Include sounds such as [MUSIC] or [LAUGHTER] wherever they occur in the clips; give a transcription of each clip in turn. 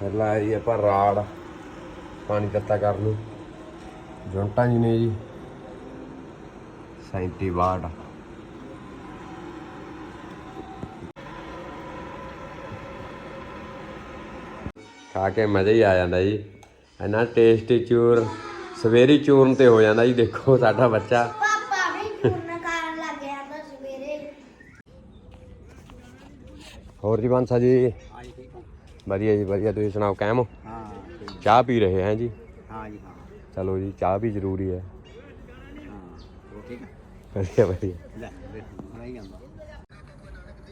ਫਿਰ ਲਾਇਆ ਜੀ ਆਪਾਂ ਰਾੜ ਪਾਣੀ ਤੱਤਾ ਕਰਨ ਨੂੰ। ਜੁੰਟਾਂ ਜੀ ਨੇ ਜੀ 37 ਵਾਟ ਖਾ ਕੇ ਮਜ਼ਾ ਹੀ ਆ ਜਾਂਦਾ ਜੀ। ਇੰਨਾ ਟੇਸਟੀ ਚੂਰ ਸਵੇਰੀ ਚੂਰਨ ਤੇ ਹੋ ਜਾਂਦਾ ਜੀ ਦੇਖੋ ਸਾਡਾ ਬੱਚਾ। ਪਾਪਾ ਵੀ ਚੂਰਨ ਕਰਨ ਲੱਗ ਗਿਆ ਤਾਂ ਸਵੇਰੇ। ਹੋਰ ਜੀ ਬੰਸਾ ਜੀ। ਵਧੀਆ ਜੀ ਵਧੀਆ ਤੁਸੀਂ ਸੁਣਾਓ ਕਾਇਮ ਹੋ? ਹਾਂ ਚਾਹ ਪੀ ਰਹੇ ਹੈ ਜੀ? ਹਾਂ ਜੀ ਹਾਂ। ਚਲੋ ਜੀ ਚਾਹ ਵੀ ਜ਼ਰੂਰੀ ਹੈ। ਠੀਕ ਹੈ? ਵਧੀਆ ਵਧੀਆ। ਲੈ ਹੁਣ ਹੀ ਜਾਂਦਾ।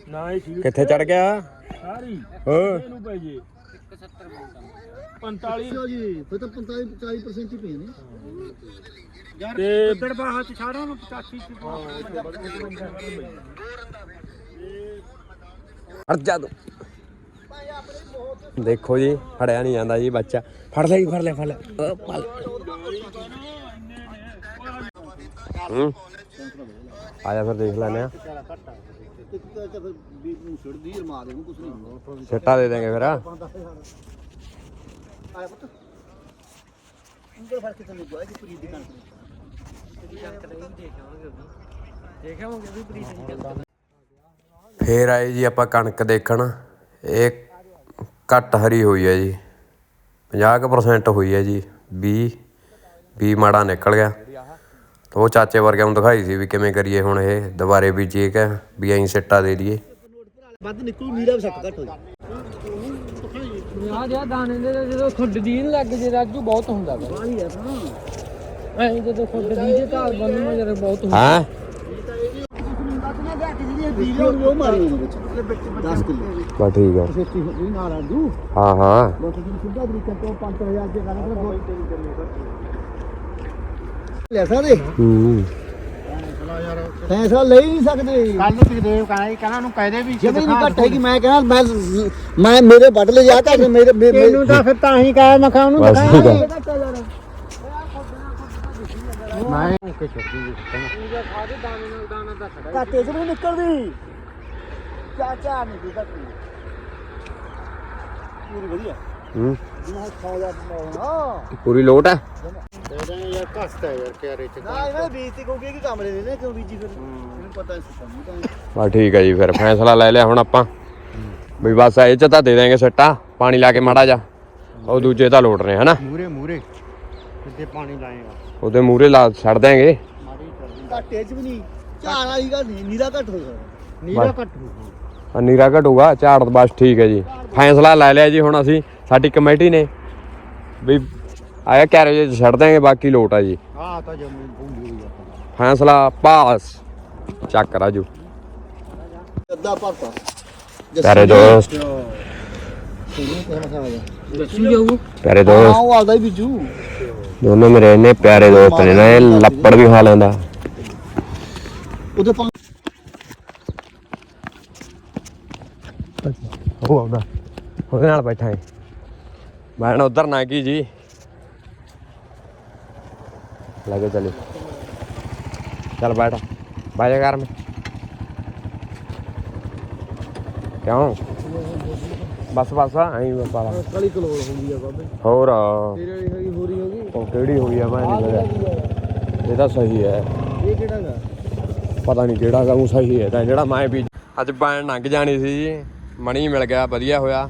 ਨਾ ਇਹ ਸੀਟ ਕਿੱਥੇ ਚੜ ਗਿਆ? ਸਾਰੀ। ਹੋ। ਇਹਨੂੰ ਪੈ ਜੇ 45 ਜੀ ਫਿਰ ਤਾਂ 45 40% ਹੀ ਪਏ ਨੇ। ਤੇ ਉੱਧਰ ਬਾਹਰ ਚ ਨੂੰ 85 ਹਟ ਜਾ ਤੂੰ ਦੇਖੋ ਜੀ ਫੜਿਆ ਨਹੀਂ ਜਾਂਦਾ ਜੀ ਬੱਚਾ। ਫੜ ਲੈ ਜੀ ਫੜ ਲੈ ਫੜ ਲੈ। ਅ, ਫੜ ਹੂੰ। ਆ ਜਾ ਫਿਰ ਦੇਖ ਲੈਨੇ ਆ। ਇੱਕ ਦੇ ਸਿੱਟਾ ਦੇ ਦੇਂਗੇ ਫਿਰ। ਆਇਆ ਫੇਰ ਆਏ ਜੀ ਆਪਾਂ ਕਣਕ ਦੇਖਣ। ਇਹ ਘੱਟ ਹਰੀ ਹੋਈ ਹੈ ਜੀ 50% ਹੋਈ ਹੈ ਜੀ 20 20 ਮਾੜਾ ਨਿਕਲ ਗਿਆ। ਤਾਂ ਉਹ ਚਾਚੇ ਵਰਗਿਆਂ ਨੂੰ ਦਿਖਾਈ ਸੀ ਵੀ ਕਿਵੇਂ ਕਰੀਏ ਹੁਣ ਇਹ ਦੁਬਾਰੇ ਬੀਜੀਏ ਕਿ ਵੀ ਐਂ ਸਿੱਟਾ ਦੇ ਦਈਏ। ਵੱਧ ਨਿਕਲੂ ਨੀਰਾ ਵੀ ਸੱਟ ਘੱਟ ਹੋ ਜਾ ਦਾਣੇ ਦੇ ਜਦੋਂ ਖੁੱਡਦੀ ਨੂੰ ਲੱਗ ਜੇ ਰਾਜੂ ਬਹੁਤ ਹੁੰਦਾ ਵਾ। ਪਾਣੀ ਹੈ ਤਾਂ ਐ ਜਦੋਂ ਖੁੱਡਦੀ ਜੇ ਘਰ ਬੰਨ ਨੂੰ ਜਰਾ ਬਹੁਤ ਹੁੰਦਾ। ਹਾਂ ਵੀਡੀਓ ਉਹ ਮਾਰੀ ਉਹਦੇ ਵਿੱਚ 10 ਕਿਲੋ ਬਾ ਠੀਕ ਆ। ਸੇਤੀ ਹੋਈ ਨਾ ਰਾਜੂ ਹਾਂ ਹਾਂ। ਬਸ ਜੀ ਸਿੱਧਾ ਤਰੀਕੇ ਤੋਂ 5000 ਦੇ ਕਰਾਂ ਲੈ ਸਕਦੇ ਹੂੰ। ਫੈਸਲਾ ਲੈ ਹੀ ਨਹੀਂ ਸਕਦੇ। ਕੱਲ ਨੂੰ ਦੇਵ ਕਹਿੰਦਾ ਕਹਿੰਦਾ ਨੂੰ ਕਹਦੇ ਵੀ ਜਿਵੇਂ ਨਹੀਂ ਘਟੇਗੀ ਮੈਂ ਕਹਿੰਦਾ ਮੈਂ ਮੈਂ ਮੇਰੇ ਵੱਢ ਲੈ ਜਾ ਕੇ ਮੇਰੇ ਤੈਨੂੰ ਤਾਂ ਫਿਰ ਤਾਂ ਹੀ ਕਹਾਂ ਮੈਂ ਕਿਹਾ ਉਹਨੂੰ ਬਸ ਠੀਕ ਆ। ਕਿ ਨਿਕਲਦੀ। ਨਹੀਂ ਪੂਰੀ ਵਧੀਆ। ਹੂੰ। ਲੋਟ ਹੈ? ਯਾਰ ਕਸਤਾ ਯਾਰ ਕਿਆਰੇ ਚ। ਨਾ ਇਹਨਾਂ ਕਿਉਂਕਿ ਇਹ ਕਮਰੇ ਦੇ ਨੇ ਕਿਉਂ ਬੀਜੀ ਫਿਰ? ਇਹਨੂੰ ਪਤਾ ਨਹੀਂ ਬਾ ਠੀਕ ਹੈ ਜੀ ਫਿਰ ਫੈਸਲਾ ਲੈ ਲਿਆ ਹੁਣ ਆਪਾਂ। ਵੀ ਬਸ ਇਹ ਚ ਤਾਂ ਦੇ ਦੇਂਗੇ ਸਿੱਟਾ ਪਾਣੀ ਲਾ ਕੇ ਮਾੜਾ ਜਾ ਉਹ ਦੂਜੇ ਤਾਂ ਲੋਟ ਰਹੇ ਹਨਾ? ਮੂਰੇ ਮੂਰੇ। ਕਿਤੇ ਪਾਣੀ ਲਾਏਗਾ ਉਹਦੇ ਮੂਰੇ ਲਾ ਛੱਡ ਦਿਆਂਗੇ। ਮਾੜੀ ਕਰਦੀ ਘਾਟੇ ਚ ਵੀ ਨਹੀਂ ਝਾੜ ਵਾਲੀ ਗੱਲ ਨਹੀਂ ਨੀਰਾ ਘੱਟ ਹੋ ਸਕਦਾ। ਨੀਰਾ ਕੱਟ ਆ ਨੀਰਾ ਘਟੂਗਾ ਝਾੜ ਤਾਂ ਬਸ ਠੀਕ ਹੈ ਜੀ। ਫੈਸਲਾ ਲੈ ਲਿਆ ਜੀ ਹੁਣ ਅਸੀਂ ਸਾਡੀ ਕਮੇਟੀ ਨੇ। ਵੀ ਆਇਆ ਕੈਰੇਜ ਚ ਛੱਡ ਦਿਆਂਗੇ ਬਾਕੀ ਲੋਟ ਆ ਜੀ। ਆ ਤਾਂ ਜਮੀ ਭੁੰਗੀ ਹੋਈ ਆ। ਫੈਸਲਾ ਪਾਸ। ਚੱਕ ਰਾਜੂ। ਅੱਧਾ ਭਰਤਾ ਪਿਆਰੇ ਦੋਸਤ। ਦੱਸੂ ਜਾਊ ਪਿਆਰੇ ਦੋਸਤ। ਉਹ ਆਦਾ ਹੀ ਬੀਜੂ। ਦੋਨੋਂ ਮੇਰੇ ਇੰਨੇ ਪਿਆਰੇ ਦੋਸਤ ਨੇ ਨਾ ਇਹ ਲੱਪੜ ਵੀ ਖਾ ਲੈਂਦਾ। ਉਹਦੇ ਉਹ ਆਉਂਦਾ। ਉਹਦੇ ਨਾਲ ਬੈਠਾ ਹੈ ਮੈਂ ਨਾ ਉਧਰ ਨਾ ਕੀ ਜੀ। ਲੱਗੇ ਚਲੇ ਚੱਲ ਬੈਠ। ਬਾਜਾ ਕਰ ਮੈਂ। ਕਿਉਂ? ਬਸ ਬਸ ਐਂ ਪਾਲਾ ਕਾਲੀ ਕਲੋਲ ਹੁੰਦੀ ਆ ਬਾਬੇ। ਹੋਰ ਤੇਰੇ ਵਾਲੀ ਹੈਗੀ ਹੋਰੀ ਹੋ ਗਈ ਉਹ ਕਿਹੜੀ ਹੋਈ ਆ ਮੈਂ ਨਹੀਂ ਪਤਾ ਇਹ ਤਾਂ ਸਹੀ ਹੈ। ਇਹ ਕਿਹੜਾ ਗਾ ਪਤਾ ਨਹੀਂ ਕਿਹੜਾ ਗਾ ਉਹ ਸਹੀ ਹੈ। ਤਾਂ ਜਿਹੜਾ ਮੈਂ ਵੀ ਅੱਜ ਪੈਣ ਲੰਘ ਜਾਣੀ ਸੀ ਜੀ ਮਣੀ ਮਿਲ ਗਿਆ ਵਧੀਆ ਹੋਇਆ।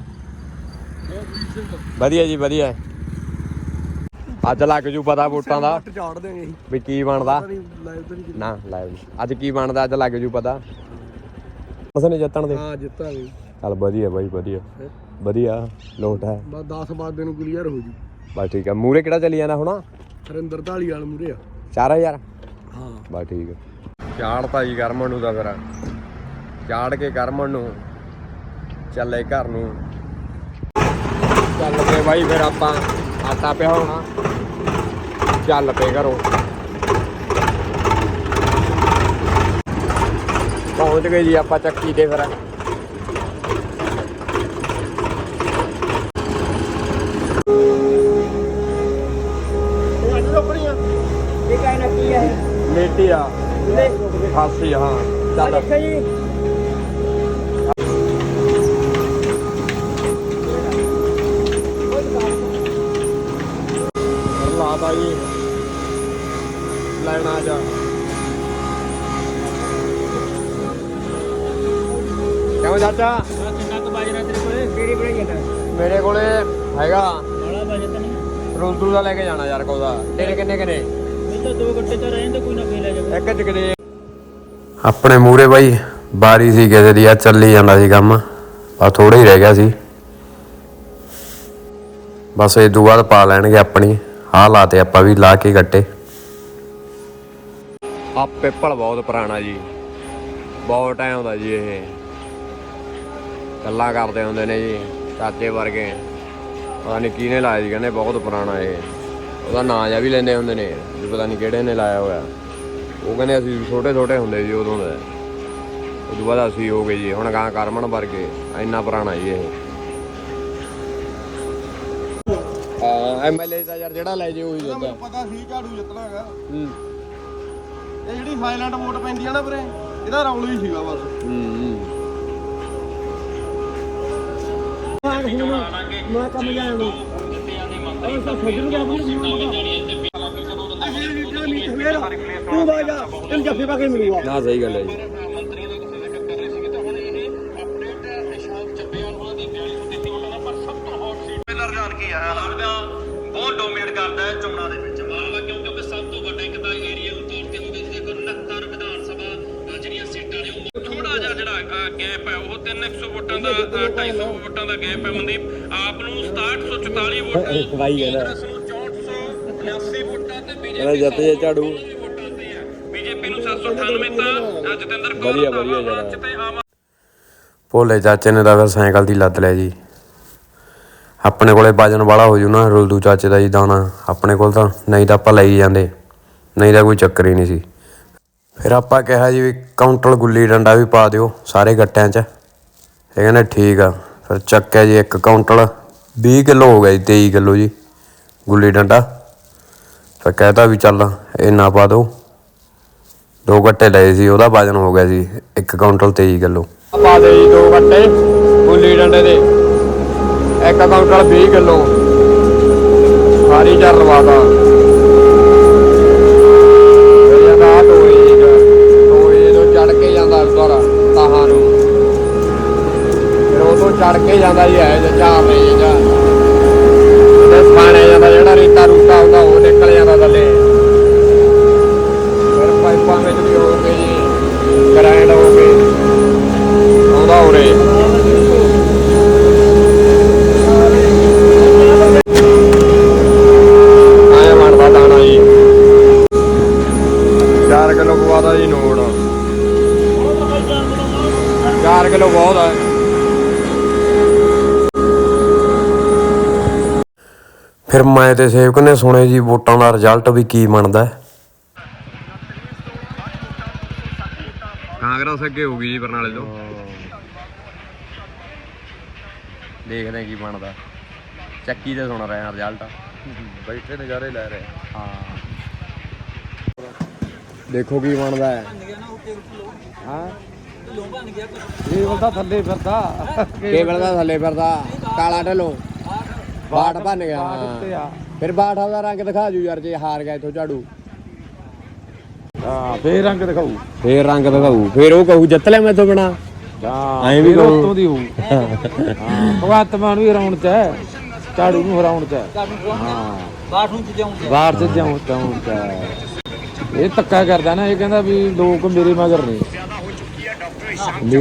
ਵਧੀਆ ਜੀ ਵਧੀਆ। ਅੱਜ ਲੱਗ ਜੂ ਪਤਾ ਵੋਟਾਂ ਦਾ ਝਾੜ ਦੇਗੇ ਵੀ ਕੀ ਬਣਦਾ। ਨਾ ਲਾਈਵ ਅੱਜ ਕੀ ਬਣਦਾ ਅੱਜ ਲੱਗ ਜੂ ਪਤਾ। ਉਸ ਨੇ ਜਿੱਤਣ ਦੇ। ਹਾਂ ਜਿੱਤਾਂਗੇ। ਚੱਲ ਵਧੀਆ ਬਾਈ ਵਧੀਆ। ਵਧੀਆ ਲੋਟ ਹੈ। ਬਸ 10 ਬਾਅਦ ਨੂੰ ਕਲੀਅਰ ਹੋ ਜੂ। ਬਸ ਠੀਕ ਹੈ ਮੂਰੇ ਕਿਹੜਾ ਚੱਲੀ ਜਾਂਦਾ ਹੁਣ? ਹਰਿੰਦਰ ਢਾਲੀ ਵਾਲ ਮੂਰੇ ਆ। 4000 ਹਾਂ। ਬਸ ਠੀਕ ਹੈ। ਚਾੜਤਾ ਜੀ ਕਰਮਨ ਨੂੰ ਤਾਂ ਫਿਰ। ਚਾੜ ਕੇ ਕਰਮਨ ਨੂੰ ਚੱਲੇ ਘਰ ਨੂੰ। ਚੱਲ ਪਏ ਬਾਈ ਫਿਰ ਆਪਾਂ ਆਟਾ ਪਿਆ ਹੋਣਾ ਚੱਲ ਪਏ ਘਰੋਂ। ਪਹੁੰਚ ਗਏ ਜੀ ਆਪਾਂ ਚੱਕੀ ਤੇ ਫਿਰ। 85 ਹਾਂ ਚੱਲ ਚਾਚਾ? ਤੇਰੇ ਕੋਲੇ ਮੇਰੇ ਕੋਲੇ ਹੈਗਾ। ਬੜਾ ਬਾਜਰਾ ਨਹੀਂ। ਰੋਂਦੂ ਦਾ ਲੈ ਕੇ ਜਾਣਾ ਯਾਰ ਕੋਦਾ ਤੇਰੇ ਕਿੰਨੇ ਕਿੰਨੇ? ਨਹੀਂ ਤਾਂ ਦੋ ਗੱਟੇ ਤਾਂ ਰਹਿਣ ਤਾਂ ਕੋਈ ਨਾ ਕੋਈ ਲੈ ਜਾਵੇ ਇੱਕ ਚ ਆਪਣੇ ਮੂਰੇ ਬਾਈ, ਬਾਰੀ ਸੀ ਕਿਸੇ ਦੀ ਆ ਚੱਲੀ ਜਾਂਦਾ ਸੀ ਕੰਮ। ਆ ਥੋੜਾ ਹੀ ਰਹਿ ਗਿਆ ਸੀ। ਬਸ ਇਹ ਦੂਆ ਪਾ ਲੈਣਗੇ ਆਪਣੀ। ਆਹ ਲਾਤੇ ਆਪਾਂ ਵੀ, ਲਾ ਕੇ ਗੱਟੇ ਆ ਪਿੱਪਲ ਬਹੁਤ ਪੁਰਾਣਾ ਜੀ। ਬਹੁਤ ਟਾਈਮ ਦਾ ਜੀ ਇਹ। ਗੱਲਾਂ ਕਰਦੇ ਹੁੰਦੇ ਨੇ ਜੀ, ਚਾਚੇ ਵਰਗੇ। ਪਤਾ ਨਹੀਂ ਕਿਹਨੇ ਲਾਇਆ ਜੀ ਕਹਿੰਦੇ ਬਹੁਤ ਪੁਰਾਣਾ ਇਹ। ਉਹਦਾ ਨਾਂ ਜਾਂ ਵੀ ਲੈਂਦੇ ਹੁੰਦੇ ਨੇ ਪਤਾ ਨਹੀਂ ਕਿਹੜੇ ਨੇ ਲਾਇਆ ਹੋਇਆ। ਉਹ ਕਹਿੰਦੇ ਅਸੀਂ ਛੋਟੇ ਛੋਟੇ ਹੁੰਦੇ ਜੀ ਉਦੋਂ ਦੇ। ਉਸ ਤੋਂ ਬਾਅਦ ਅਸੀਂ ਹੋ ਗਏ ਜੀ ਹੁਣ ਗਾਂ ਕਰਮਨ ਵਰਗੇ ਇੰਨਾ ਪੁਰਾਣਾ ਜੀ ਇਹ। ਐਮਐਲਏ ਦਾ ਯਾਰ ਜਿਹੜਾ ਲੈ ਜੇ ਉਹੀ ਦਿੰਦਾ ਮੈਨੂੰ ਪਤਾ ਸੀ ਝਾੜੂ ਜਿੱਤਣਾ ਹੈਗਾ। ਹੂੰ। ਇਹ ਜਿਹੜੀ ਸਾਇਲੈਂਟ ਵੋਟ ਪੈਂਦੀ ਆ ਨਾ ਵੀਰੇ ਇਹਦਾ ਰੌਲਾ ਹੀ ਸੀਗਾ ਬਸ। ਹੂੰ ਮੈਂ ਕੰਮ ਜਾਣ। ਉਹ ਛੱਡ ਨੂੰ ਗਿਆ ਤੂੰ ਬਾਜਾ ਤੈਨੂੰ ਜੱਫੇ ਪਾ ਕੇ ਮਿਲੂਗਾ। ਨਾ ਸਹੀ ਗੱਲ ਹੈ ਜੀ। ਪਹਿਲਾ ਰੁਝਾਨ ਕੀ ਆਇਆ ਲੱਗਦਾ ਬਹੁਤ ਡੋਮੀਨੇਟ ਕਰਦਾ ਹੈ ਚੋਣਾਂ ਦੇ ਵਿੱਚ। ਮਾਮਲਾ ਕਿਉਂ ਕਿਉਂਕਿ ਸਭ ਤੋਂ ਵੱਡਾ ਇੱਕ ਤਾਂ ਏਰੀਅਲ ਤੌਰ ਤੇ ਉਹਦੇ ਤੇ 69 ਵਿਧਾਨ ਸਭਾ ਅਹ ਜਿਹੜੀਆਂ ਸੀਟਾਂ ਨੇ ਉਹ ਥੋੜਾ ਜਿਹਾ ਜਿਹੜਾ ਗੈਪ ਹੈ ਉਹ 300 ਵੋਟਾਂ ਦਾ ਅਹ 250 ਵੋਟਾਂ ਦਾ ਗੈਪ ਹੈ ਮਨਦੀਪ। ਆਪ ਨੂੰ 6744 [LAUGHS] ਵੋਟਾਂ ਕਹਿੰਦਾ ਕਾਂਗਰਸ ਨੂੰ 6489 ਵੋਟਾਂ ਤੇ ਬੀਜੇਪੀ ਜੱਤ ਜੇ ਝਾੜੂ। ਵਧੀਆ, ਵਧੀਆ ਆਵਾਜ਼ ਭੋਲੇ ਚਾਚੇ ਨੇ ਤਾਂ ਫਿਰ ਸਾਈਕਲ ਦੀ ਲੱਦ ਲਿਆ ਜੀ। ਆਪਣੇ ਕੋਲੇ ਵਜਨ ਵਾਲਾ ਹੋ ਜੂ ਨਾ ਰੁਲਦੂ ਚਾਚੇ ਦਾ ਜੀ ਦਾਣਾ। ਆਪਣੇ ਕੋਲ ਤਾਂ ਨਹੀਂ ਤਾਂ ਆਪਾਂ ਲਈ ਜਾਂਦੇ। ਨਹੀਂ ਤਾਂ ਕੋਈ ਚੱਕਰ ਹੀ ਨਹੀਂ ਸੀ। ਫਿਰ ਆਪਾਂ ਕਿਹਾ ਜੀ ਵੀ ਕਾਊਂਟਰ ਗੁੱਲੀ ਡੰਡਾ ਵੀ ਪਾ ਦਿਓ ਸਾਰੇ ਗੱਟਿਆਂ 'ਚ। ਇਹ ਕਹਿੰਦੇ ਠੀਕ ਆ। ਫਿਰ ਚੱਕਿਆ ਜੀ ਇੱਕ ਕਾਊਂਟਰ। 20 ਕਿਲੋ ਹੋ ਗਿਆ ਜੀ 23 ਕਿਲੋ ਜੀ ਗੁੱਲੀ ਡੰਡਾ। ਫਿਰ ਕਹਿਤਾ ਵੀ ਚੱਲ ਇੰਨਾ ਪਾ ਦਿਓ। ਦੋ ਗੱਟੇ ਲਏ ਸੀ, ਉਹਦਾ ਵਜਨ ਹੋ ਗਿਆ ਸੀ ਇੱਕ ਕਾਊਂਟਰ 23 ਕਿਲੋ। ਪਾ ਦੇ ਜੀ ਦੋ ਗੱਟੇ, ਗੁੱਲੀ ਡੰਡੇ ਦੇ। ਇੱਕ ਕਾਊਂਟਰ 20 ਕਿਲੋ। ਸਾਰੀ ਚਾਰ ਲਵਾਤਾ ਚੜ ਕੇ ਜਾਂਦਾ ਉੱਧਰ ਫਿਰ ਉਹ ਚੜ ਕੇ ਜਾਂਦਾ ਜੀ ਹੈ ਜੇ ਚਾਰ ਨੇ ਜਾਂ ਤੇ ਸਮਾਣੇ ਜਾਂਦਾ ਜਿਹੜਾ ਰੀਤਾ ਰੂਤਾ ਹੁੰਦਾ, ਉਹ ਨਿਕਲ ਜਾਂਦਾ ਥੱਲੇ। ਪਾਈਪਾਂ ਵਿੱਚ ਵੀ ਹੋ ਗਏ ਜੀ? ਗ੍ਰਾਈਂਡ ਹੋ ਗਏ। ਆਉਂਦਾ ਉਰੇ। ਆਇਆ ਬਣਦਾ ਦਾਣਾ ਜੀ। 4 ਕਿਲੋ ਪਵਾਦਾ ਜੀ ਨੋੜ 4 ਕਿਲੋ ਬਹੁਤ ਹੈ ਫਿਰ ਮੈਂ ਤੇ ਸੇਵਕ ਨੇ ਸੁਣੇ ਜੀ ਵੋਟਾਂ ਦਾ ਰਿਜ਼ਲਟ ਵੀ ਕੀ ਬਣਦਾ ਕਾਂਗਰਸ ਅੱਗੇ ਹੋ ਗਈ ਜੀ ਬਰਨਾਲੇ ਤੋਂ। ਦੇਖਦੇ ਹਾਂ ਕੀ ਬਣਦਾ। ਚੱਕੀ ਤੇ ਸੁਣ ਰਹੇ ਹਾਂ ਰਿਜ਼ਲਟ ਬੈਠੇ ਨਜ਼ਾਰੇ ਲੈ ਰਹੇ ਹਾਂ। ਦੇਖੋ ਕੀ ਬਣਦਾ ਹੈ। ਹਾਂ। ਇਹ ਤਾਂ ਥੱਲੇ ਫਿਰਦਾ। ਕੇਬਲ ਦਾ ਥੱਲੇ ਫਿਰਦਾ। ਕਾਲਾ ਢਲੋ। ਬਾਟ ਬਣ ਗਿਆ ਫਿਰ ਬਾਟ ਦਾ ਰੰਗ ਦਿਖਾ ਜੂ ਯਾਰ ਜੇ ਹਾਰ ਗਿਆ ਇਥੋਂ ਝਾੜੂ। ਹਾਂ ਫੇਰ ਰੰਗ ਦਿਖਾਊ। ਫੇਰ ਰੰਗ ਦਿਖਾਊ। ਫੇਰ ਉਹ ਕਹੂ ਜਿੱਤ ਲਿਆ ਮੈਥੋਂ ਬਣਾ ਹਾਂ ਐਂ ਵੀ ਫੇਰ ਕਹੂ। ਉੱਤੋਂ ਦੀ ਹੋਊ। ਹਾਂ ਭਗਵੰਤ ਮਾਨ ਵੀ ਹਰਾਉਣ ਚ ਹੈ ਝਾੜੂ ਨੂੰ ਹਰਾਉਣ ਚ ਹੈ। ਹਾਂ ਬਾਥਰੂਮ ਚ ਜਾਉਂ ਬਾਹਰ ਚ ਜਾਉਂ ਚਾਉਂ ਚ ਹੈ। ਇਹ ਧੱਕਾ ਕਰਦਾ ਨਾ ਇਹ ਕਹਿੰਦਾ ਵੀ ਲੋਕ ਮੇਰੇ ਮਗਰ ਨੇ।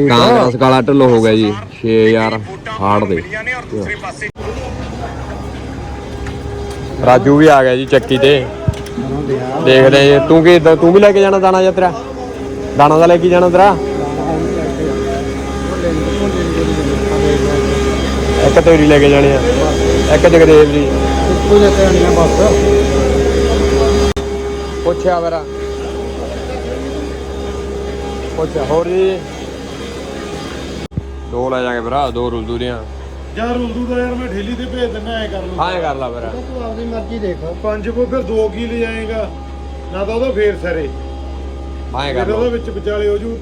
ਕਾਂਗਰਸ ਕਾਲਾ ਢਿੱਲੋ ਹੋ ਗਿਆ ਜੀ 6000 ਹਾੜ ਦੇ। ਰਾਜੂ ਵੀ ਆ ਗਿਆ ਜੀ ਚੱਕੀ ਤੇ। ਦੇਖਦੇ ਹਾਂ ਤੂੰ ਕੀ ਤੂੰ ਵੀ ਲੈ ਕੇ ਜਾਣਾ ਦਾਣਾ ਜਾਂ ਤੇਰਾ? ਦਾਣਾ ਦਾ ਲੈ ਕੇ ਜਾਣਾ ਤੇਰਾ? ਇੱਕ ਤੇਰੀ ਲੈ ਕੇ ਜਾਣੇ ਆ। ਇੱਕ ਜਗਦੇਵ ਜੀ ਇੱਕੋ ਜਿਹਾ ਕਹਿਣੀਆਂ ਬਸ। ਪੁੱਛਿਆ ਮੇਰਾ। ਪੁੱਛਿਆ ਹੋਰ ਜੀ? ਦੋ ਲੈ ਜਾਗੇ ਭਰਾ ਦੋ ਰੁਲਦੂ ਦੀਆਂ। ਯਾਰ ਉਲਦੂ ਦਾ ਯਾਰ ਮੈਂ ਢੇਲੀ ਤੇ ਭੇਜ ਦਿੰਦਾ ਐ ਕਰ ਲੂ ਹਾਂ ਇਹ ਕਰ ਲਾ ਫਿਰ। ਤੂੰ ਆਪਣੀ ਮਰਜ਼ੀ ਦੇਖ। ਪੰਜ ਕੋ ਫਿਰ ਦੋ ਕੀ ਲੈ ਜਾਏਗਾ ਨਾ ਤਾਂ ਉਹਦਾ ਫੇਰ ਸਰੇ। ਹਾਂ ਇਹ ਫਿਰ ਕਰ ਉਹਦੇ ਵਿੱਚ ਵਿਚਾਲੇ ਹੋ ਜੂ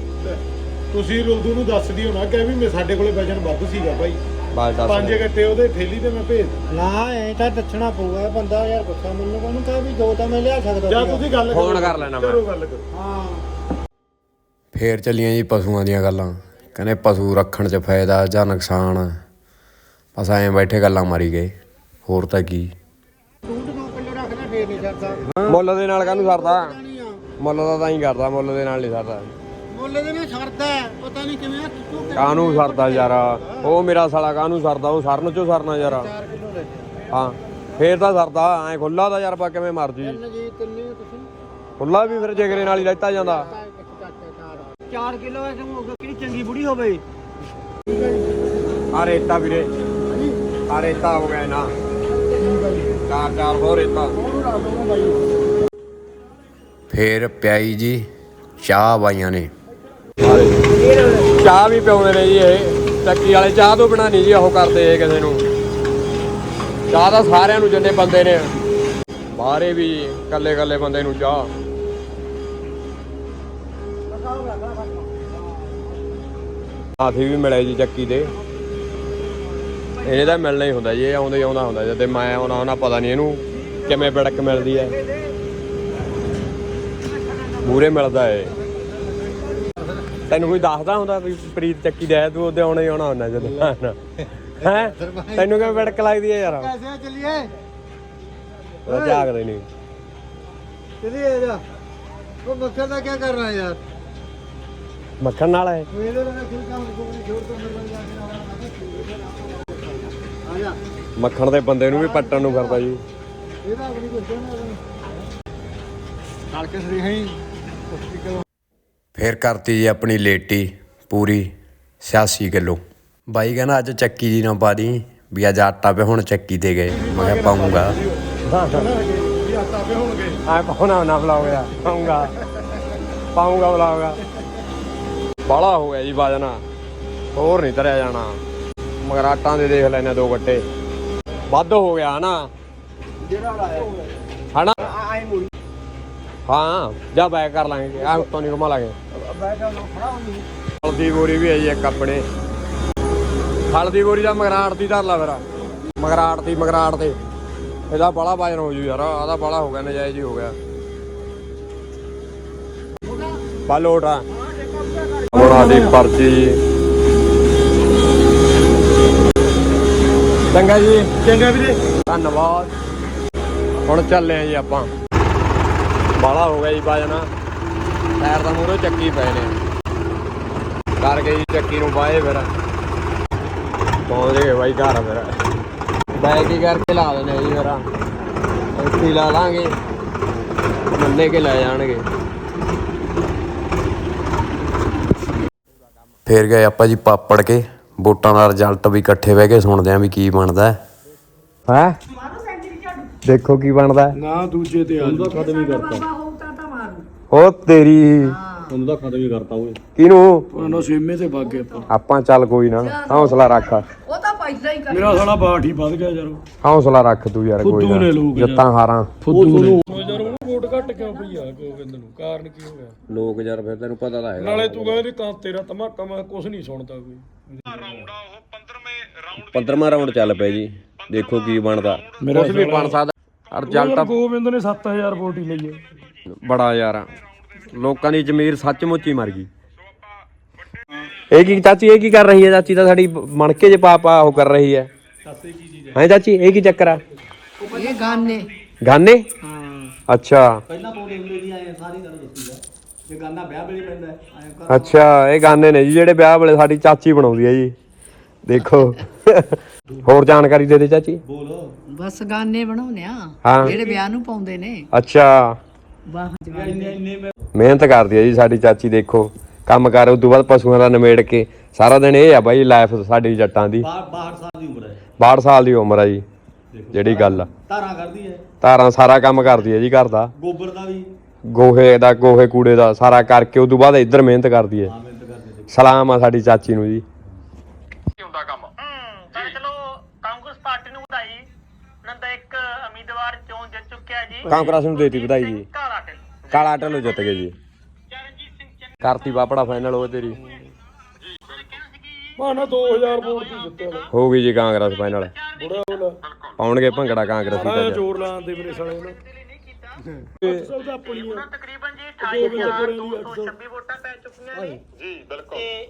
ਤੁਸੀਂ ਉਲਦੂ ਨੂੰ ਦੱਸ ਦਿਓ ਨਾ ਕਿ ਵੀ ਮੈਂ ਸਾਡੇ ਕੋਲੇ ਵਜਨ ਵੱਧ ਸੀਗਾ ਭਾਈ ਪੰਜ ਗੱਟੇ ਉਹਦੇ ਥੈਲੀ ਤੇ ਮੈਂ ਭੇਜ ਨਾ ਐ ਤਾਂ ਦੱਸਣਾ ਪਊਗਾ ਬੰਦਾ ਯਾਰ ਗੁੱਸਾ ਮੈਨੂੰ ਕਹਿੰਦਾ ਕਹੇ ਵੀ ਦੋ ਤਾਂ ਮੈਂ ਲਿਆ ਸਕਦਾ ਜਾਂ ਸੀਗਾ। ਤੁਸੀਂ ਗੱਲ ਫੋਨ ਕਰੋ। ਕਰ ਲੈਣਾ ਮੈਂ। ਕਰੋ ਗੱਲ ਕਰੋ। ਹਾਂ। ਫੇਰ ਚੱਲੀਆਂ ਜੀ ਪਸ਼ੂਆਂ ਦੀਆਂ ਗੱਲਾਂ। ਕਹਿੰਦੇ ਪਸ਼ੂ ਰੱਖਣ 'ਚ ਫਾਇਦਾ ਜਾਂ ਨੁਕਸਾਨ? ਬਸ ਐਂ ਬੈਠੇ ਗੱਲਾਂ ਮਾਰੀ ਗਏ। ਹੋਰ ਤਾਂ ਕੀ। ਦੁੱਧ ਨੂੰ ਕਿਲੋ ਰੱਖਦਾ ਫੇਰ ਨਹੀਂ ਸਰਦਾ ਮੁੱਲ ਦੇ ਨਾਲ ਕਾਹਨੂੰ ਸਰਦਾ? ਮੁੱਲ ਦਾ ਤਾਂ ਹੀ ਕਰਦਾ ਮੁੱਲ ਦੇ ਨਾਲ ਨਹੀਂ ਸਰਦਾ। ਮੁੱਲ ਦੇ ਨਾਲ ਸਰਦਾ ਪਤਾ ਨਹੀਂ ਕਿਵੇਂ ਕਾਹਨੂੰ ਸਰਦਾ ਯਾਰ? ਉਹ ਮੇਰਾ ਸਾਲਾ ਕਾਹਨੂੰ ਸਰਦਾ? ਉਹ ਸਰਨ ਚੋਂ ਸਰਨਾ ਯਾਰ। 4 ਕਿਲੋ ਲੈ ਹਾਂ ਫੇਰ ਤਾਂ ਸਰਦਾ। ਐ ਖੁੱਲਾ ਦਾ ਯਾਰ ਪਾ ਕਿਵੇਂ ਮਰਜ਼ੀ। ਤਿੰਨ ਜੀ ਤਿੰਨੇ ਹੋ ਤੁਸੀਂ? ਖੁੱਲਾ ਵੀ ਫਿਰ ਜਿਗਰੇ ਨਾਲ ਹੀ ਲੈਤਾ ਜਾਂਦਾ। 4 ਕਿਲੋ ਐ ਕਿਹੜੀ ਚੰਗੀ ਬੁੜੀ ਹੋਵੇ? ਆ ਰੇਤਾ ਵੀਰੇ ਆ ਰੇਤਾ ਹੋ ਗਿਆ ਨਾ। ਚਾਰ ਚਾਰ ਹੋਰ ਰੇਤਾ ਫੇਰ ਪਿਆਈ ਜੀ ਚਾਹ ਬਾਈਆਂ ਨੇ। ਚਾਹ ਵੀ ਪਿਆਉਂਦੇ ਨੇ ਜੀ ਇਹ। ਚੱਕੀ ਵਾਲੇ ਚਾਹ ਤੋਂ ਬਿਨਾ ਨਹੀਂ ਜੀ ਉਹ ਕਰਦੇ ਇਹ ਕਿਸੇ ਨੂੰ। ਚਾਹ ਤਾਂ ਸਾਰਿਆਂ ਨੂੰ ਜਿੰਨੇ ਬੰਦੇ ਨੇ। ਬਾਹਰੇ ਵੀ ਕੱਲੇ ਕੱਲੇ ਬੰਦੇ ਨੂੰ ਚਾਹ। ਹਾਥੀ ਵੀ ਮਿਲਿਆ ਜੀ ਚੱਕੀ ਤੇ ਇਹਨੇ ਤਾਂ ਮਿਲਣਾ ਹੀ ਹੁੰਦਾ ਜੀ ਇਹ ਆਉਂਦਾ ਹੀ ਆਉਂਦਾ ਹੁੰਦਾ ਜਦ ਮੈਂ ਆਉਣਾ ਉਹਨਾਂ ਪਤਾ ਨਹੀਂ ਇਹਨੂੰ ਕਿਵੇਂ ਬੜਕ ਮਿਲਦੀ ਹੈ। ਮੂਰੇ ਮਿਲਦਾ ਏ ਤੈਨੂੰ ਕੋਈ ਦੱਸਦਾ ਹੁੰਦਾ ਵੀ ਪ੍ਰੀਤ ਚੱਕੀ ਦਾ ਤੂੰ ਉਹਦੇ ਆਉਣਾ ਹੀ ਆਉਣਾ ਹੁੰਦਾ ਜਦੋਂ ਹੈ? ਤੈਨੂੰ ਕਿਵੇਂ ਬੜਕ ਲੱਗਦੀ ਹੈ ਯਾਰ? ਕੈਸੇ ਚੱਲੀਏ। ਉਹ ਜਾਗਦੇ ਨਹੀਂ ਚੱਲੀਏ ਜਾ ਉਹ ਮੱਖਣ ਦਾ ਕੀ ਕਰਨਾ ਯਾਰ? ਮੱਖਣ ਨਾਲ ਹੈ। ਮੇਰੇ ਨਾਲ ਕੋਈ ਕੰਮ ਕੋਈ ਛੋੜ ਤੋਂ ਮੇਰੇ ਨਾਲ ਜਾ ਕੇ ਮੱਖਣ ਦੇ ਬੰਦੇ ਨੂੰ ਵੀ ਪੱਟਣ ਨੂੰ ਕਰਦਾ ਜੀ। ਇਹਦਾ ਆਪਣੀ ਕੁਝ ਕਹਿਣਾ ਨਾਲ ਕੇ ਸਰੀ ਹੈ ਫੇਰ ਕਰਤੀ ਜੀ ਆਪਣੀ ਲੇਟੀ ਪੂਰੀ 86 ਕਿਲੋ ਬਾਈ ਕਹਿੰਦਾ ਅੱਜ ਚੱਕੀ ਦੀ ਨਾ ਪਾ ਦੀ ਵੀ ਅੱਜ ਆਟਾ ਪੇ ਹੁਣ ਚੱਕੀ ਤੇ ਗਏ। ਮੈਂ ਕਿਹਾ ਪਾਉਂਗਾ। ਵੀ ਆਟਾ ਪੇ ਹੋਣਗੇ ਆ ਪਾਉਣਾ ਨਾ ਬੁਲਾਓਗਾ ਪਾਉਂਗਾ ਪਾਉਂਗਾ ਬੁਲਾਓਗਾ ਬਾਲਾ ਹੋ ਗਿਆ ਜੀ ਬਾਜਣਾ ਹੋਰ ਨਹੀਂ ਤਰਿਆ ਜਾਣਾ। ਮਗਰ ਦੇ ਦੇਖ ਲੈਨੇ ਦੋ ਗੱਟੇ। ਵੱਧ ਹੋ ਗਿਆ ਨਾ। ਹਨਾ? ਹਾਂ, ਜਾ ਬੈਕ ਕਰ ਲਾਂਗੇ। ਆ ਉੱਤੋਂ ਨਹੀਂ ਘੁਮਾ ਲਾਂਗੇ। ਹਲਦੀ ਬੋਰੀ ਵੀ ਹੈ ਇੱਕ ਆਪਣੇ। ਹਲਦੀ ਬੋਰੀ ਦਾ ਮਗਰਾਟ ਦੀ ਧਰ ਲਾ ਫਿਰ। ਮਗਰਾਟ ਦੀ ਮਗਰਾਟ ਤੇ। ਇਹਦਾ ਬੜਾ ਵਜਨ ਹੋ ਜੂ ਯਾਰ ਆਦਾ ਬੜਾ ਹੋ ਗਿਆ, ਨਜਾਇਜ਼ ਹੀ ਹੋ ਗਿਆ। ਬਾ ਲੋਟ ਆ। ਬਣਾ ਪਰਚੀ ਚੰਗਾ ਜੀ। ਚੰਗਾ ਵੀਰੇ। ਧੰਨਵਾਦ। ਹੁਣ ਚੱਲੇ ਆ ਜੀ ਆਪਾਂ। ਬਾਲਾ ਹੋ ਗਿਆ ਜੀ ਬਾਜਣਾ ਟਾਇਰ ਦਾ ਮੂਹਰੇ ਚੱਕੀ ਪਏ ਨੇ। ਕਰ ਗਈ ਜੀ ਚੱਕੀ ਨੂੰ ਬਾਏ ਫਿਰ। ਪਹੁੰਚ ਗਏ ਬਾਈ ਘਰ ਫਿਰ। ਬੈਗ ਹੀ ਕਰਕੇ ਲਾ ਆ ਜੀ ਫਿਰ। ਇੱਥੇ ਲਾ ਲਾਂਗੇ। ਮੰਨੇ ਕੇ ਲੈ ਜਾਣਗੇ। ਫੇਰ ਗਏ ਆਪਾਂ ਜੀ ਪਾਪੜ ਕੇ। ਵੋਟਾਂ ਦਾ ਰਿਜ਼ਲਟ ਵੀ ਇਕੱਠੇ ਬਹਿ ਕੇ ਸੁਣਦੇ ਆਂ ਵੀ ਕੀ ਬਣਦਾ ਹੈ। ਹੈ? ਦੇਖੋ ਕੀ ਬਣਦਾ ਹੈ। ਨਾ ਦੂਜੇ ਤੇ ਆ ਉਹਦਾ ਖਤਮ ਹੀ ਕਰਤਾ। ਉਹ ਤੇਰੀ ਉਹਦਾ ਖਤਮ ਹੀ ਕਰਤਾ ਓਏ। ਕਿਨੂੰ ਉਹਨਾਂ ਸੇਮੇ ਤੇ ਵਗ ਗਏ ਆਪਾਂ। ਆਪਾਂ ਚੱਲ ਕੋਈ ਨਾ ਹੌਸਲਾ ਰੱਖ। ਉਹ ਤਾਂ ਹੀ ਕਰ। ਮੇਰਾ ਸਾਲਾ ਬਾਠ ਹੀ ਵੱਧ ਗਿਆ ਯਾਰ। ਹੌਸਲਾ ਰੱਖ ਤੂੰ ਯਾਰ ਕੋਈ ਫੁੱਦੂ ਨਾ ਨੇ ਲੋਕ ਯਾਰ। ਜਿੱਤਾਂ ਹਾਰਾਂ। ਫੁੱਦੂ ਨੇ ਯਾਰ ਉਹਨੂੰ ਵੋਟ ਘੱਟ ਕਿਉਂ ਪਈ ਆ ਗੋਬਿੰਦ ਨੂੰ? ਕਾਰਨ ਕੀ ਹੋ ਗਿਆ? ਲੋਕ ਯਾਰ ਫਿਰ ਤੈਨੂੰ ਪਤਾ ਤਾਂ ਹੈਗਾ। ਨਾਲੇ ਤੂੰ ਕਹਿੰਦੀ ਕਾਂ ਤੇਰਾ ਧਮਾਕਾ ਮੈਂ ਕੁਝ ਨਹੀਂ ਸੁਣਦਾ ਕੋਈ। ਰਾਉਂਡ ਆ ਉਹ 15ਵੇਂ ਰਾਉਂਡ 15ਵਾਂ ਰਾਉਂਡ ਚੱਲ ਪਿਆ ਜੀ। ਦੇਖੋ ਕੀ ਬਣਦਾ। ਕੁਝ ਵੀ ਬਣ ਸਕਦਾ। ਰਿਜ਼ਲਟ ਗੋਬਿੰਦ ਨੇ 7000 ਵੋਟ ਹੀ ਲਈ ਬੜਾ ਯਾਰ ਲੋਕਾਂ ਦੀ ਜ਼ਮੀਰ ਸੱਚਮੁੱਚ ਹੀ ਮਰ ਗਈ। ਇਹ ਕੀ ਚਾਚੀ ਇਹ ਕੀ ਕਰ ਰਹੀ ਹੈ ਚਾਚੀ? ਤਾਂ ਸਾਡੀ ਮਣਕੇ ਚ ਪਾ ਪਾ ਉਹ ਕਰ ਰਹੀ ਹੈ। ਹੈ ਚਾਚੀ ਇਹ ਕੀ ਚੱਕਰ ਆ? ਇਹ ਗਾਨੇ। ਗਾਨੇ? ਅੱਛਾ। ਪਹਿਲਾਂ ਪੌੜੇ ਹੁੰਦੇ ਨਹੀਂ ਆਏ ਸਾਰੀ ਗੱਲ ਦੱਸੀ ਜੇ ਗਾਨਾ ਵਿਆਹ ਵੇਲੇ ਪੈਂਦਾ ਅੱਛਾ ਇਹ ਗਾਨੇ ਨੇ ਜੀ ਜਿਹੜੇ ਵਿਆਹ ਵੇਲੇ ਸਾਡੀ ਚਾਚੀ ਬਣਾਉਂਦੀ ਹੈ ਜੀ। ਦੇਖੋ। ਹੋਰ ਜਾਣਕਾਰੀ ਦੇ ਦੇ ਚਾਚੀ। ਬਸ ਗਾਨੇ ਬਣਾਉਨੇ ਆ। ਹਾਂ। ਜਿਹੜੇ ਵਿਆਹ ਨੂੰ ਪਾਉਂਦੇ ਨੇ। ਅੱਛਾ। ਗਾਨੇ। ਮਿਹਨਤ ਕਰਦੀ ਹੈ ਜੀ ਸਾਡੀ ਚਾਚੀ ਦੇਖੋ। ਕੰਮ ਕਰ ਉਸ ਤੋਂ ਬਾਅਦ ਪਸ਼ੂਆਂ ਦਾ ਨਿਮੇੜ ਕੇ ਸਾਰਾ ਦਿਨ ਇਹ ਆ ਬਾਈ ਲਾਈਫ ਸਾਡੀ ਜੱਟਾਂ ਦੀ। 62 ਸਾਲ ਦੀ ਉਮਰ ਹੈ। 62 ਸਾਲ ਦੀ ਉਮਰ ਆ ਜੀ ਜਿਹੜੀ ਗੱਲ ਆ। ਧਾਰਾਂ ਕਰਦੀ ਹੈ। ਧਾਰਾਂ ਸਾਰਾ ਕੰਮ ਕਰਦੀ ਹੈ ਜੀ ਘਰ ਦਾ। ਗੋਬਰ ਦਾ ਵੀ। ਗੋਹੇ ਦਾ ਗੋਹੇ ਕੂੜੇ ਦਾ ਸਾਰਾ ਕਰਕੇ ਉਸ ਤੋਂ ਬਾਅਦ ਇੱਧਰ ਮਿਹਨਤ ਕਰਦੀ ਹੈ। ਮਿਹਨਤ ਕਰਦੀ ਸਲਾਮ ਆ ਸਾਡੀ ਚਾਚੀ ਨੂੰ ਜੀ। ਹੁੰਦਾ ਕੰਮ ਪਰ ਚਲੋ ਕਾਂਗਰਸ ਪਾਰਟੀ ਨੂੰ ਵਧਾਈ। ਉਹਨਾਂ ਦਾ ਇੱਕ ਉਮੀਦਵਾਰ ਚੋਣ ਜਿੱਤ ਚੁੱਕਿਆ ਜੀ। ਕਾਂਗਰਸ ਨੂੰ ਦੇਤੀ ਵਧਾਈ ਜੀ। ਕਾਲਾ ਟਿਲ ਕਾਲਾ ਢੱਲੋ ਜਿੱਤ ਗਏ ਜੀ। ਕਰਤੀ ਬਾਪੜਾ ਫਾਈਨਲ ਉਹ ਤੇਰੀ। ਮਾਨਾ 2000 ਵੋਟ ਦੀ ਜਿੱਤਿਆ ਲੈ ਹੋ ਗਈ ਜੀ ਕਾਂਗਰਸ ਫਾਈਨਲ ਪਾਉਣਗੇ ਭੰਗੜਾ ਕਾਂਗਰਸੀ ਦਾ। ਜ਼ੋਰ ਲਾਉਂਦੇ ਮੇਰੇ ਸਾਲੇ ਨੂੰ। ਦਾ ਤਕਰੀਬਨ ਜੀ 28226 ਵੋਟਾਂ ਪੈ ਚੁੱਕੀਆਂ ਨੇ। ਜੀ ਬਿਲਕੁਲ। ਤੇ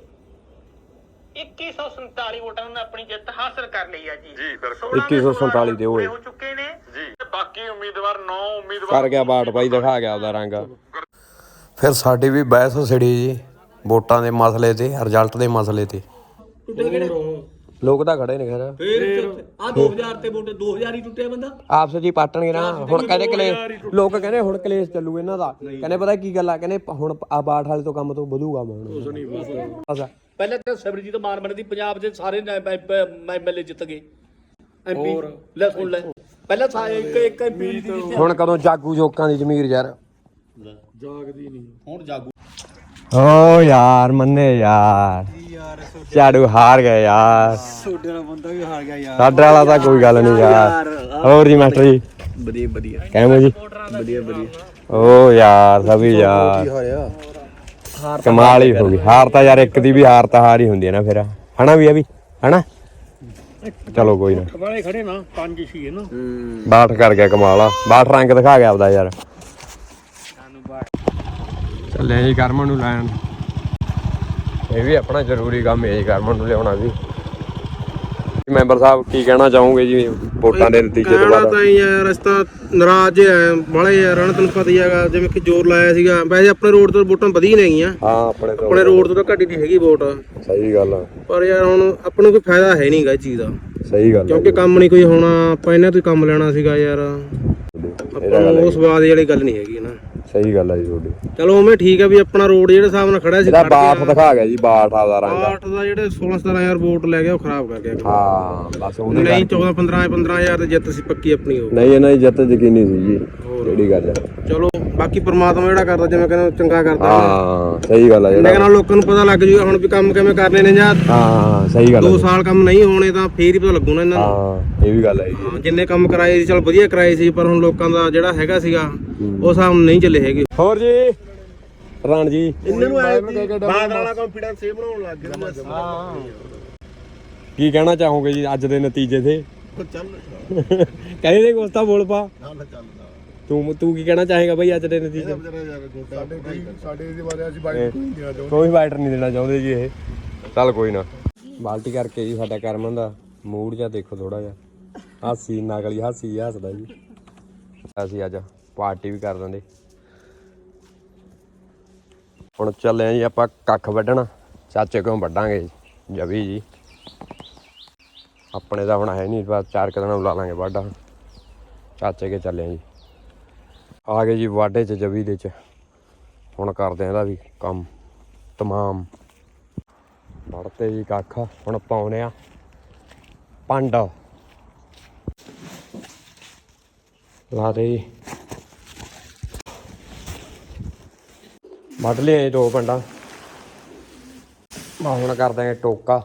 2147 ਵੋਟਾਂ ਨਾਲ ਆਪਣੀ ਜਿੱਤ ਹਾਸਲ ਕਰ ਲਈ ਆ ਜੀ। ਜੀ ਬਿਲਕੁਲ। 2147 ਦੇ ਹੋਏ। ਹੋ ਚੁੱਕੇ ਨੇ। ਜੀ। ਤੇ ਬਾਕੀ ਉਮੀਦਵਾਰ 9 ਉਮੀਦਵਾਰ ਕਰ ਗਿਆ ਬਾਟ ਭਾਈ ਦਿਖਾ ਗਿਆ ਉਹਦਾ ਰੰਗ। ਫਿਰ ਸਾਡੀ ਵੀ ਬਹਿਸ ਛਿੜੀ ਜੀ ਵੋਟਾਂ ਦੇ ਮਸਲੇ ਤੇ ਰਿਜ਼ਲਟ ਦੇ ਮਸਲੇ ਤੇ। ਲੋਕ ਤਾਂ ਖੜੇ ਨੇ ਖੈਰ। ਆ 2000 ਤੇ ਵੋਟ 2000 ਹੀ ਟੁੱਟਿਆ ਬੰਦਾ। ਆਪਸ ਜੀ ਪਾਟਣਗੇ ਨਾ। ਹੁਣ ਕਹਿੰਦੇ ਕਲੇਸ਼ ਲੋਕ ਕਹਿੰਦੇ ਹੁਣ ਕਲੇਸ਼ ਚੱਲੂ ਇਹਨਾਂ ਦਾ। ਕਹਿੰਦੇ ਪਤਾ ਕੀ ਗੱਲ ਆ? ਕਹਿੰਦੇ ਹੁਣ ਆ ਬਾਠ ਵਾਲੇ ਤੋਂ ਕੰਮ ਤੋਂ ਵਧੂਗਾ ਹੁਣ ਪਹਿਲਾਂ ਤਾਂ ਸਬਰਜੀਤ ਮਾਨ ਬਣਦੀ ਪੰਜਾਬ ਦੇ ਸਾਰੇ ਐਮਐਲਏ ਜਿੱਤ ਗਏ। ਐਮਪੀ ਲੈ ਸੁਣ ਲੈ। ਪਹਿਲਾਂ ਸਾਰੇ ਇੱਕ ਇੱਕ ਐਮਪੀ ਦੀ ਹੁਣ ਕਦੋਂ ਜਾਗੂ ਜੋਕਾਂ ਦੀ ਜ਼ਮੀਰ ਯਾਰ। ਹੁਣ ਜਾਗੂ। ਓ ਯਾਰ ਮੰਨੇ ਯਾਰ। ਝਾੜੂ ਹਾਰ ਗਏ ਯਾਰ। ਛੋਡੇ ਵਾਲਾ ਬੰਦਾ ਵੀ ਹਾਰ ਗਿਆ ਯਾਰ। ਸਾਡੇ ਵਾਲਾ ਤਾਂ ਕੋਈ ਗੱਲ ਨਹੀਂ ਯਾਰ। ਹੋਰ ਜੀ ਮਾਸਟਰ ਜੀ। ਵਧੀਆ ਵਧੀਆ। ਕਿਵੇਂ ਜੀ? ਵਧੀਆ ਵਧੀਆ। ਓ ਯਾਰ ਸਭੀ ਯਾਰ। ਕਮਾਲ ਹੀ ਹੋ ਗਈ। ਹਾਰ ਤਾਂ ਯਾਰ ਇੱਕ ਦੀ ਵੀ ਹਾਰ ਤਾਂ ਹਾਰ ਹੀ ਹੁੰਦੀ ਹੈ ਨਾ ਫਿਰ। ਹਨਾ ਵੀ ਆ ਵੀ? ਹਨਾ? ਚਲੋ ਕੋਈ ਨਾ। ਵਾਲੇ ਖੜੇ ਨਾ ਪੰਜ ਸੀ ਨਾ। ਬਾਠ ਕਰ ਗਿਆ ਕਮਾਲ ਆ। ਬਾਠ ਰੰਗ ਦਿਖਾ ਗਿਆ ਆਪਦਾ ਯਾਰ। ਚੱਲੇ ਜੀ ਕਰਮਨ ਨੂੰ ਲੈਣ। ਇਹ ਵੀ ਆਪਣਾ ਜ਼ਰੂਰੀ ਕੰਮ ਹੈ ਜੀ ਕਰਮਨ ਨੂੰ ਲਿਆਉਣਾ ਵੀ। ਮੈਂਬਰ ਸਾਹਿਬ ਕੀ ਕਹਿਣਾ ਚਾਹੋਗੇ ਜੀ ਵੋਟਾਂ ਦੇ ਨਤੀਜੇ ਤੋਂ ਬਾਅਦ? ਤਾਂ ਹੀ ਯਾਰ ਅਸੀਂ ਤਾਂ ਨਾਰਾਜ਼ ਆ ਬਾਲੇ ਯਾਰ ਹਣ ਤੈਨੂੰ ਪਤਾ ਹੀ ਹੈਗਾ ਜਿਵੇਂ ਕਿ ਜ਼ੋਰ ਲਾਇਆ ਸੀਗਾ। ਵੈਸੇ ਆਪਣੇ ਰੋਡ ਤੋਂ ਵੋਟਾਂ ਵਧੀਆ ਨੇਗੀਆਂ ਹਾਂ ਆਪਣੇ ਤੋਂ ਆਪਣੇ ਰੋਡ ਤੋਂ ਤਾਂ ਘੱਟ ਹੀ ਨਹੀਂ ਹੈਗੀ ਵੋਟ। ਸਹੀ ਗੱਲ ਆ। ਪਰ ਯਾਰ ਹੁਣ ਆਪਾਂ ਨੂੰ ਕੋਈ ਫਾਇਦਾ ਹੈ ਨਹੀਂਗਾ ਇਸ ਚੀਜ਼ ਦਾ। ਸਹੀ ਗੱਲ ਕਿਉਂਕਿ ਕੰਮ ਨਹੀਂ ਕੋਈ ਹੋਣਾ ਆਪਾਂ ਇਹਨਾਂ ਤੋਂ ਹੀ ਕੰਮ ਲੈਣਾ ਸੀਗਾ ਯਾਰ। ਆਪਾਂ ਨੂੰ ਉਸ ਸਵਾਦ ਵਾਲੀ ਗੱਲ ਨਹੀਂ ਹੈਗੀ ਨਾ। ਸਹੀ ਗੱਲ ਆ ਜੀ ਤੁਹਾਡੀ। ਚਲੋ ਉਵੇਂ ਠੀਕ ਆ ਵੀ ਆਪਣਾ ਰੋਡ ਜਿਹੜੇ ਹਿਸਾਬ ਨਾਲ ਖੜਾ ਸੀ ਇਹਦਾ ਬਾਠ। ਦਿਖਾ ਗਿਆ ਜੀ ਬਾਠ ਆਪਦਾ ਰੰਗ ਬਾਠ ਦਾ ਜਿਹੜੇ 16 17 ਹਜ਼ਾਰ ਵੋਟ ਲੈ ਗਿਆ ਉਹ ਖਰਾਬ ਕਰ ਗਿਆ। ਹਾਂ ਬਸ ਉਹਦੇ ਨਹੀਂ ਕਰਕੇ। 14 15 15 ਹਜ਼ਾਰ ਦੀ ਜਿੱਤ ਸੀ ਪੱਕੀ ਆਪਣੀ ਹੋ ਨਹੀਂ ਇਹਨਾਂ ਦੀ ਜਿੱਤ ਯਕੀਨੀ ਸੀ ਜੀ। ਜਿਹੜੀ ਗੱਲ ਹੈ ਚਲੋ ਬਾਕੀ ਪ੍ਰਮਾਤਮਾ ਜਿਹੜਾ ਕਰਦਾ ਜਿਵੇਂ ਕਹਿੰਦਾ ਚੰਗਾ ਕਰਦਾ। ਹਾਂ ਸਹੀ ਗੱਲ ਆ ਜਿਹੜਾ ਕਹਿੰਦਾ ਲੋਕਾਂ ਨੂੰ ਪਤਾ ਲੱਗ ਜੂਗਾ ਹੁਣ ਵੀ ਕੰਮ ਕਿਵੇਂ ਕਰਨੇ ਨੇ ਜਾਂ ਹਾਂ ਸਹੀ ਗੱਲ 2 ਆ ਸਾਲ ਕੰਮ ਨਹੀਂ ਹੋਣੇ ਤਾਂ ਫੇਰ ਹੀ ਪਤਾ ਲੱਗੂ ਨਾ ਇਹਨਾਂ ਨੂੰ। ਹਾਂ ਇਹ ਵੀ ਗੱਲ ਹੈ ਜੀ। ਜਿੰਨੇ ਕੰਮ ਕਰਾਏ ਸੀ ਚਲ ਵਧੀਆ ਕਰਾਏ ਸੀ ਪਰ ਹੁਣ ਲੋਕਾਂ ਦਾ ਜਿਹੜਾ ਹੈਗਾ ਸੀਗਾ ਉਹ ਨਾਲ ਨਹੀਂ ਚੱਲੇ ਹੈਗੇ। ਹੋਰ ਜੀ? ਰਾਣ ਜੀ। ਇਹਨਾਂ ਨੂੰ ਬਾਦ ਵਾਲਾ ਕੰਫੀਡੈਂਸ ਇਹ ਬਣਾਉਣ ਲੱਗ ਗਏ ਹਾਂ ਕੀ ਕਹਿਣਾ ਚਾਹੋਗੇ ਜੀ ਅੱਜ ਦੇ ਨਤੀਜੇ ਤੇ? ਚੱਲ। [LAUGHS] ਕਹਿੰਦੇ ਦੇ ਕੋਸਤਾ ਬੋਲ ਪਾ। ਤੂੰ ਤੂੰ ਕੀ ਕਹਿਣਾ ਚਾਹੇਗਾ ਬਈ ਅੱਜ ਦੇ ਨਤੀਜੇ? ਸਾਡੇ ਸਾਡੇ ਦੇ ਬਾਰੇ ਅਸੀਂ ਬਾਈ ਕੋਈ ਨਹੀਂ ਦੇਣਾ ਕੋਈ ਵਾਈਟਰ ਨਹੀਂ ਦੇਣਾ ਚਾਹੁੰਦੇ ਜੀ ਇਹ। ਚੱਲ ਕੋਈ ਨਾ। ਬਾਲਟੀ ਕਰਕੇ ਜੀ ਸਾਡਾ ਕਰਮਨ ਦਾ। ਮੂਡ ਜਾਂ ਦੇਖੋ ਥੋੜਾ ਜਿਹਾ। ਹਾਸੀ ਨਕਲੀ ਹਾਸੀ ਹੱਸਦਾ ਜੀ। ਅਸੀਂ ਅੱਜ ਪਾਰਟੀ ਵੀ ਕਰ ਦਿੰਦੇ। ਹੁਣ ਚੱਲੇ ਆ ਜੀ ਆਪਾਂ ਕੱਖ ਵੱਢਣ। ਚਾਚੇ ਕੋਲ ਵੱਢਾਂਗੇ ਜੀ, ਜਵੀ ਜੀ। ਆਪਣੇ ਦਾ ਹੁਣ ਹੈ ਨਹੀਂ ਬਸ ਚਾਰ ਕੁ ਦਿਨਾਂ ਨੂੰ ਲਾ ਲਾਂਗੇ ਵਾਢਾ। ਚਾਚੇ ਕੇ ਚੱਲੇ ਆ ਜੀ। ਆ ਗਏ ਜੀ ਵਾਢੇ ਚ, ਜਵੀ ਦੇ ਚ। ਹੁਣ ਕਰਦੇ ਆ ਇਹਦਾ ਵੀ ਕੰਮ, ਤਮਾਮ। ਵੜਤੇ ਜੀ ਕੱਖ, ਹੁਣ ਪਾਉਨੇ ਆ ਪੰਡ। ਲਾ ਦੇ ਜੀ। ਵੱਢ ਲਿਆ ਦੋ ਪੰਡਾਂ। ਬਾ ਹੁਣ ਕਰ ਦਾਂਗੇ ਟੋਕਾ।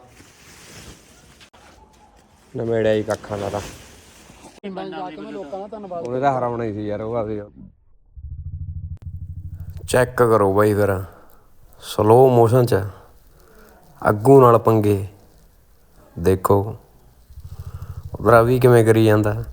ਨਵੇੜਿਆ ਹੀ ਕੱਖਾਂ ਦਾ ਤਾਂ। ਉਹਨੇ ਤਾਂ ਹਰਾਉਣਾ ਹੀ ਸੀ ਯਾਰ ਉਹ ਆਦੀ ਚੈੱਕ ਕਰੋ ਬਾਈ ਫਿਰ। ਸਲੋ ਮੋਸ਼ਨ ਚ। ਅੱਗੂ ਨਾਲ ਪੰਗੇ। ਦੇਖੋ। ਉਧਰ ਵੀ ਕਿਵੇਂ ਕਰੀ ਜਾਂਦਾ।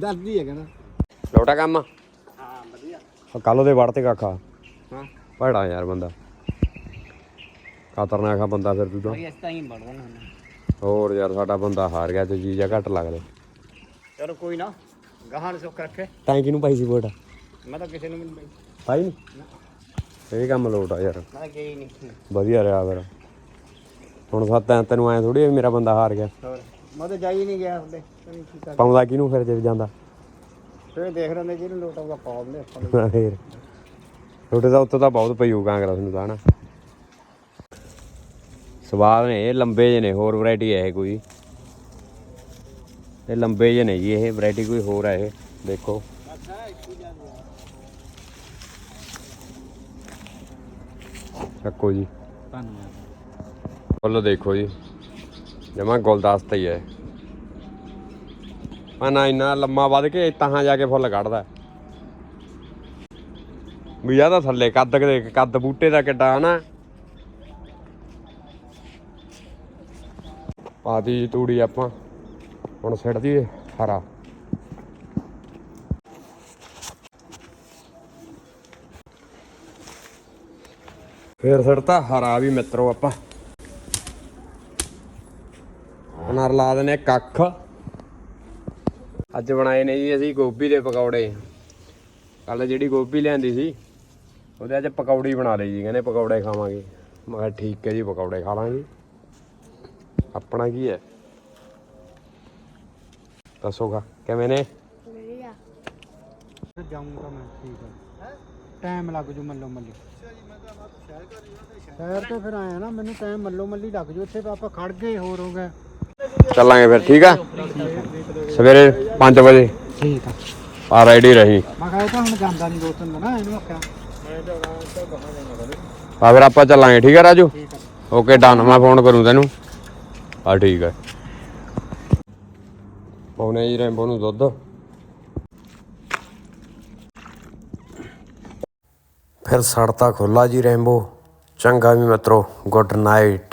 ਦੱਸਦੀ ਹੈ ਕਹਿੰਦਾ ਲੋਟਾ ਕੰਮ ਹਾਂ ਵਧੀਆ। ਕੱਲ ਉਹਦੇ ਵੜ ਤੇ ਕਾਖਾ ਹਾਂ। ਭੜਾ ਯਾਰ ਬੰਦਾ। ਖਤਰਨਾਕ ਆ ਬੰਦਾ ਫਿਰ ਤੂੰ ਤਾਂ। ਇਸ ਤਾਂ ਹੀ ਬਣਨਾ ਹੋਰ ਯਾਰ ਸਾਡਾ ਬੰਦਾ ਹਾਰ ਗਿਆ ਤੇ ਜੀਜਾ ਘੱਟ ਲੱਗਦੇ। ਚਲੋ ਕੋਈ ਨਾ ਗਾਹਾਂ ਨੂੰ ਸੁੱਖ ਰੱਖੇ। ਤਾਂ ਕਿਹਨੂੰ ਪਾਈ ਸੀ ਵੋਟ? ਮੈਂ ਤਾਂ ਕਿਸੇ ਨੂੰ ਵੀ ਨਹੀਂ ਪਾਈ। ਨਹੀਂ ਇਹ ਕੰਮ ਲੋਟ ਆ ਯਾਰ। ਮੈਂ ਗਈ ਨਹੀਂ ਵਧੀਆ ਰਿਹਾ ਫਿਰ। ਹੁਣ ਸੱਤ ਐ ਤੈਨੂੰ ਐ ਥੋੜੀ ਮੇਰਾ ਬੰਦਾ ਹਾਰ ਗਿਆ। ਮੈਂ ਤਾਂ ਜਾਈ ਨਹੀਂ ਗਿਆ ਹਲੇ ਕੀ ਕਰ ਪਾਉਂਦਾ ਕਿਹਨੂੰ ਫਿਰ ਜੇ ਜਾਂਦਾ? ਫਿਰ ਦੇਖ ਰਹੇ ਨੇ ਜਿਹਨੂੰ ਲੋਟਾ ਦਾ ਪਾਉਂਦੇ ਆਪਾਂ ਫੇਰ। ਛੋਟੇ ਦਾ ਉੱਤੇ ਤਾਂ ਬਹੁਤ ਪਈ ਹੋਊ ਕਾਂਗਰਸ ਨੂੰ ਤਾਂ ਹਨਾ? ਸਵਾਦ ਨੇ ਇਹ ਲੰਬੇ ਜਿਹੇ ਨੇ ਹੋਰ ਵੈਰਾਈਟੀ ਹੈ ਇਹ ਕੋਈ। ਇਹ ਲੰਬੇ ਜਿਹੇ ਨੇ ਜੀ ਇਹ ਵੈਰਾਈਟੀ ਕੋਈ ਹੋਰ ਹੈ ਇਹ ਦੇਖੋ। ਚੱਕੋ ਜੀ। ਫੁੱਲ ਦੇਖੋ ਜੀ। ਜਮਾ ਗੁਲਦਸਤਾ ਹੀ ਹੈ ਨਾ ਇੰਨਾ ਲੰਮਾ ਵੱਧ ਕੇ ਤਾਂ ਜਾ ਕੇ ਫੁੱਲ ਕੱਢਦਾ। ਵੀ ਆ ਤਾਂ ਥੱਲੇ ਕੱਦ ਦੇ ਕੱਦ ਬੂਟੇ ਦਾ ਕਿੱਡਾ, ਹਨਾ? ਪਾਤੀ ਤੂੜੀ ਆਪਾਂ। ਹੁਣ ਸਿੱਟ ਦਈਏ ਹਰਾ। ਫੇਰ ਸਿੱਟਤਾ ਹਰਾ ਵੀ ਮਿੱਤਰੋ ਆਪਾਂ। ਹੁਣ ਲਾ ਦਨੇ ਕੱਖ। ਅੱਜ ਬਣਾਏ ਨੇ ਜੀ ਅਸੀਂ ਗੋਭੀ ਦੇ ਪਕੌੜੇ। ਕੱਲ ਜਿਹੜੀ ਗੋਭੀ ਲਿਆਂਦੀ ਸੀ ਉਹਦੇ ਅੱਜ ਪਕੌੜੀ ਬਣਾ ਲਈ ਜੀ ਕਹਿੰਦੇ ਪਕੌੜੇ ਖਾਵਾਂਗੇ। ਮੈਂ ਕਿਹਾ ਠੀਕ ਹੈ ਜੀ ਪਕੌੜੇ ਖਾ ਲਾਂਗੇ। ਆਪਣਾ ਕੀ ਹੈ? ਦੱਸੋਗਾ ਕਿਵੇਂ ਨੇ? ਵਧੀਆ। ਜਾਊਂਗਾ ਮੈਂ ਠੀਕ ਹੈ। ਟਾਈਮ ਲੱਗ ਜੂ ਮੱਲੋ ਮੱਲੀ। ਸ਼ਹਿਰ ਤੇ ਫਿਰ ਆਇਆ ਨਾ ਮੈਨੂੰ ਟਾਈਮ ਮੱਲੋ ਮੱਲੀ ਲੱਗ ਜੂ ਇੱਥੇ ਤਾਂ ਆਪਾਂ ਖੜ ਗਏ ਹੋਰ ਹੋ ਗਏ ਚੱਲਾਂਗੇ ਫਿਰ ਠੀਕ ਆ? ਸਵੇਰੇ 5 ਵਜੇ। ਠੀਕ ਆ। ਆ ਰੈਡੀ ਰਹੀ। ਮੈਂ ਕਿਹਾ ਇਹ ਤਾਂ ਹੁਣ ਜਾਂਦਾ ਨਹੀਂ ਦੋ ਤਿੰਨ ਦਿਨ ਇਹਨੂੰ ਆਖਿਆ। ਆ ਫਿਰ ਆਪਾਂ ਚੱਲਾਂਗੇ ਠੀਕ ਆ ਰਾਜੂ? ਓਕੇ ਡਨ ਮੈਂ ਫੋਨ ਕਰੂੰ ਤੈਨੂੰ। ਆ ਠੀਕ ਹੈ ਪਾਉਣੇ ਜੀ ਰੈਂਬੋ ਨੂੰ ਦੁੱਧ। ਫਿਰ ਸੜਤਾ ਖੁੱਲਾ ਜੀ ਰੈਂਬੋ। ਚੰਗਾ ਵੀ ਮਿੱਤਰੋ ਗੁੱਡ ਨਾਈਟ